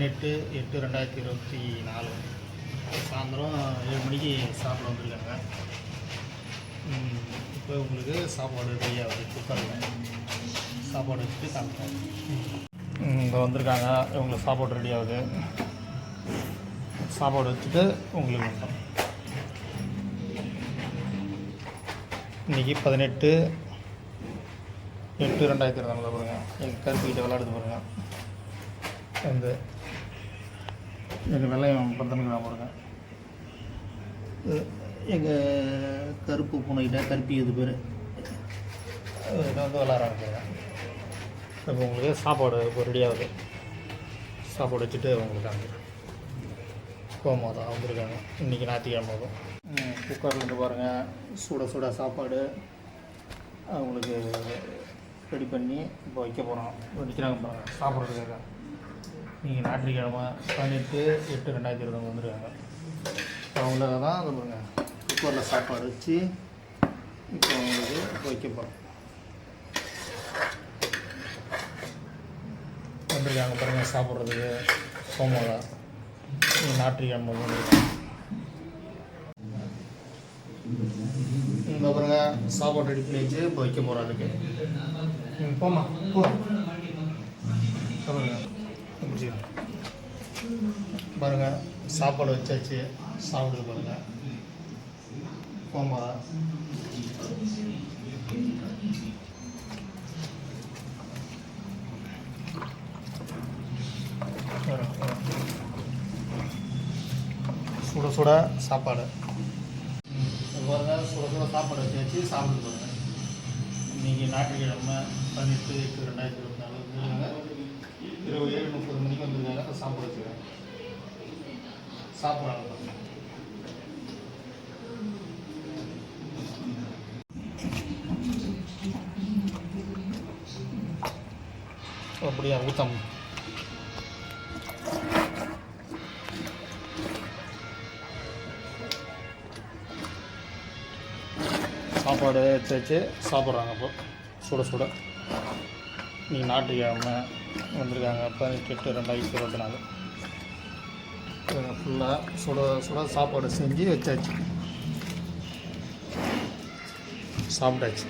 பதினெட்டு எட்டு ரெண்டாயிரத்தி இருபத்தி நாலு. சாயந்தரம் ஏழு மணிக்கு சாப்பிட வந்திருக்காங்க. இப்போ உங்களுக்கு சாப்பாடு ரெடி ஆகுது. குக்கரில் சாப்பாடு வச்சுட்டு காமிப்பாங்க இங்கே வந்திருக்காங்க. இவங்களுக்கு சாப்பாடு ரெடி ஆகுது. சாப்பாடு வச்சுட்டு உங்களுக்கு வந்தோம் இன்றைக்கி பதினெட்டு எட்டு ரெண்டாயிரத்தி இருபதாங்க பாருங்கள் எங்கள் கருப்பிக்கிட்ட விளாடுது பாருங்கள் வந்து எங்கள் வெள்ளையம் பத்தனுக்கு பாருங்க எங்கள் கருப்பு பூனைக்கிட்ட கருப்பி இது பேர். இதை வந்து விளாட ஆரம்பிச்சிருக்கேன் இப்போ உங்களுக்கு சாப்பாடு இப்போ ரெடி ஆகுது. சாப்பாடு வச்சுட்டு உங்களுக்கு காமிக்கிறேன். கோமாதான் வந்திருக்காங்க. இன்றைக்கி ஞாயிற்றுக்கிழமை குக்கரில் இருந்து பாருங்கள் சுட சுட சாப்பாடு. அவங்களுக்கு ரெடி பண்ணி இப்போ வைக்க போகிறோம் வைக்கிறாங்க பாருங்கள் சாப்பிட்றதுக்காக. நீங்கள் ஞாயிற்றுக்கிழமை பதினெட்டு எட்டு ரெண்டாயிரத்தி இருபது வந்துருக்காங்க அவங்களுக்காக தான் அது பாருங்க. குக்கரில் சாப்பாடு வச்சு இப்போ அவங்களுக்கு வைக்க போகிறோம் வந்திருக்காங்க பாருங்கள் சாப்பிட்றதுக்கு. சோமோதா ஞாயிற்றுக்கிழமை வந்துருக்காங்க. இங்கே பாருங்க சாப்பாடு ரெடி பண்ணி வச்சு இப்போ வைக்க போகிறோம் அதுக்கு. ம், போம்மா போ. பாருங்க இப்படி. பாருங்க சாப்பாடு வச்சாச்சு. சாப்பிடுது பாருங்க. போமா சுட சுட சாப்பாடு. இது சுட சுட சாப்பாடு வச்சாச்சு சாப்பிட்டு பாருங்க. இன்னைக்கு ஞாயிற்றுக்கிழமை பதினெட்டு எட்டு ரெண்டாயிரத்தி இருபத்தி நாலு இரவு ஏழு முப்பது மணிக்கு வந்துருக்காங்க. சாப்பிட சாப்பாடு வச்சுருக்காங்க சாப்பிட்றாங்க அப்படியா ஊத்தம். சாப்பாடு எடுத்து வச்சு சாப்பிட்றாங்க இப்போ சுட சுட. நீ நாட்டுக்காமல் வந்திருக்காங்க. பதினெட்டு எட்டு ரெண்டாயிரத்தி இருபத்தி நாலு. ஃபுல்லாக சுட சுட சாப்பாடு செஞ்சு வச்சாச்சு. சாப்பிட்டாச்சு.